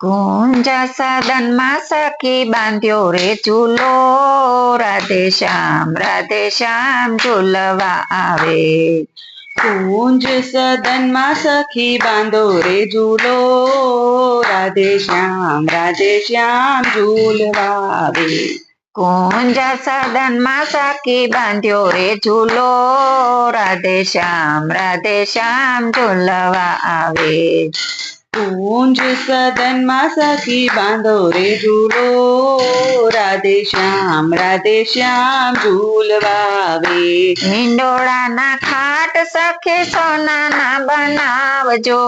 કુંજ સદનમાં સખી બાંધ્યો રે ઝૂલો રાધે શ્યામ રાધે શ્યામ ઝૂલવા આવે કુંજ સદનમાં સખી બાંધો રે ઝૂલો રાધે શ્યામ રાધે શ્યામ ઝૂલવા આવે કુંજ સદનમાં સખી બાંધ્યો રે ઝૂલો રાધે શ્યામ રાધે શ્યામ ઝૂલવા આવે કુંજ સદનમાં સખી બાંધો રે ઝૂલો. રાધે શ્યામ રાધે શ્યામ ઝૂલવા આવે હિંડોળાના ખાટ સખે સોનાના બનાવજો.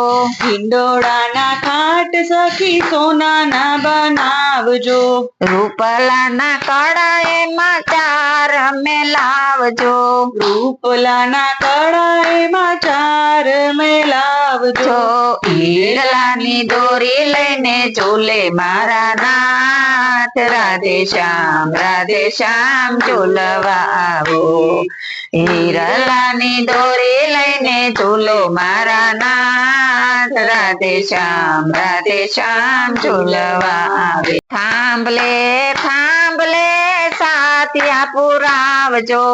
હિંડોળાના ખાટ સખી સોનાના બનાવજો. રૂપલાના કડા માં ચાર મેલાવજો રૂપલાના કડા માં ચાર મેલાવજો જો ઈરલાની દોરી લઈને ચોલે મારા નાથ રાધે શ્યામ રાધે શ્યામ ચોલવા આવો. હીરલાની દોરી લઈને ઝૂલો મારા નાથ રાધે શ્યામ રાધે શ્યામ ઝૂલવા આવે થાંભલે થાંભલે સાથિયા પુરાવજો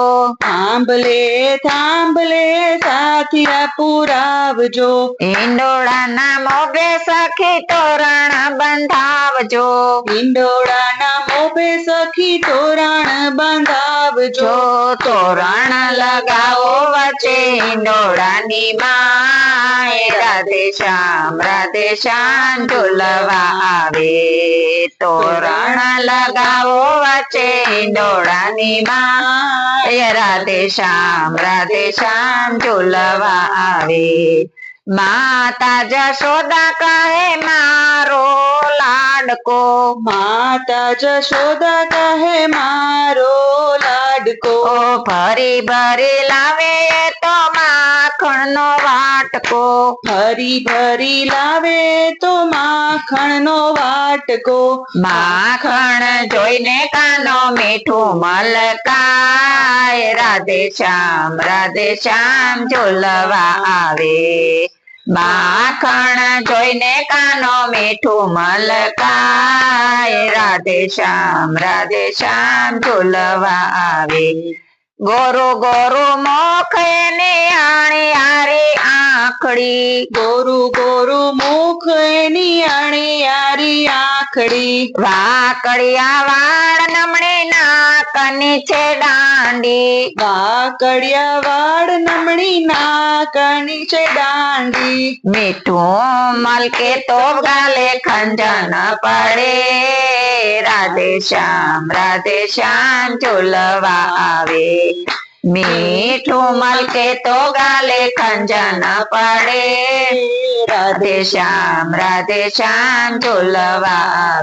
થાંભલે થાંભલે સાથિયા પુરાવજો ઈંડોળાના મોગે સખી તોરણ બંધાવજો. હિંડોળાના મોભે સખી તોરણ બંધાવજો. તોરણ લગાવો વચ્ચે ઈંડોળાની માય રાધે શ્યામ રાધે શ્યામ ઝુલવા આવે. તોરણ લગાવો વચ્ચે ઈંડોળાની માય રાધે શ્યામ રાધે શ્યામ ઝુલવા આવે. માતા જશોદા કહે, મારો લાડકો માતા જશોદા કહે મારો લાડકો. ફરી ભરી ભરી લાવે તો માખણનો વાટકો. ફરી ભરી લાવે તો માખણનો વાટકો. માખણ જોઈને કાનો મીઠું મલકાય. રાધે શ્યામ રાધે શ્યામ ઝૂલવા આવે. માખણ જોઈને કાનો મીઠું મલકાય. રાધે શ્યામ રાધે શ્યામ ઝુલવા આવે. ગોરુ ગોરુ મોખ એની આણી આરી આંખડી. ગોરુ ગોરુ મુખ એની અણિયારી વાકડિયા વાળ નમણી નાકની છે દાંડી. વાકડિયા વાળ નમણી નાકની છે દાંડી. મીઠું મલકે તો ગાલે ખંજન પડે. રાધે શ્યામ રાધે શ્યામ ચોલવા આવે. મીઠું મલકે તો ગાલે ખંજન પડે. રાધે શ્યામ રાધે શ્યામ ઝૂલવા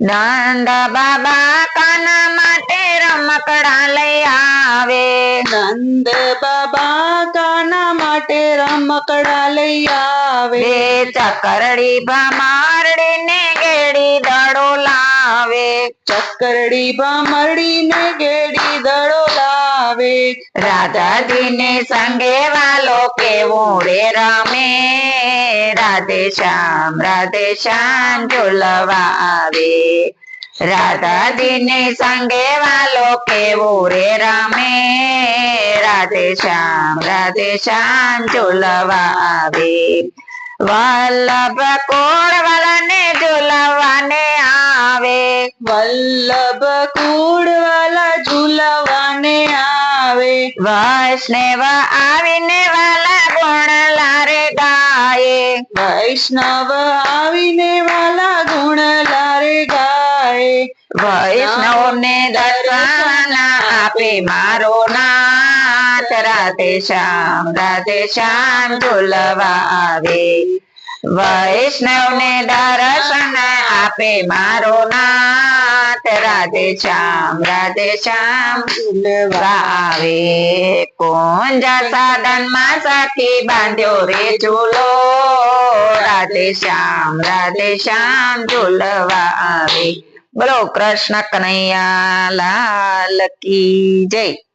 નંદ બાબા કાના માટે રમકડા લઈ આવે. નંદ બાબા કાના માટે રમકડા લઈ આવે. ચકરડી ભમારડી ને ગેડી દડો લાવે. ચકરડી ભમરડીને ગેડી દડો લાવે રાધાજીને સંગે વાલો કેવો રે રમે. રાધે શ્યામ રાધે શ્યામ ઝૂલવા આવે. રાધાજીને સંગે વાલો કેવો રે રમે. રાધે શ્યામ રાધે શ્યામ ઝૂલવા આવે. વલ્લભ કોળવાલાને ઝૂલવાને આવે? વલ્લભ કુળવાલા ઝૂલવાને આવે. વૈષ્ણવ આવીને વાલા ગુણ લારે ગાયે. વૈષ્ણવ આવીને વાલા ગુણ લારે ગાય. વૈષ્ણવને દર્શન આપે મારો નાથ. રાતે શ્યામ રાતે શ્યામ ઝુલવા આવે. વૈષ્ણવને દર્શન આપે મારો નાથ. રાધે શ્યામ રાધે શ્યામ. ભાવે આવે સાધનમાં સાથી બાંધ્યો રે ઝૂલો રાધે શ્યામ રાધે શ્યામ ઝૂલવા આવે. બોલો કૃષ્ણ કનૈયા લાલ કી જય.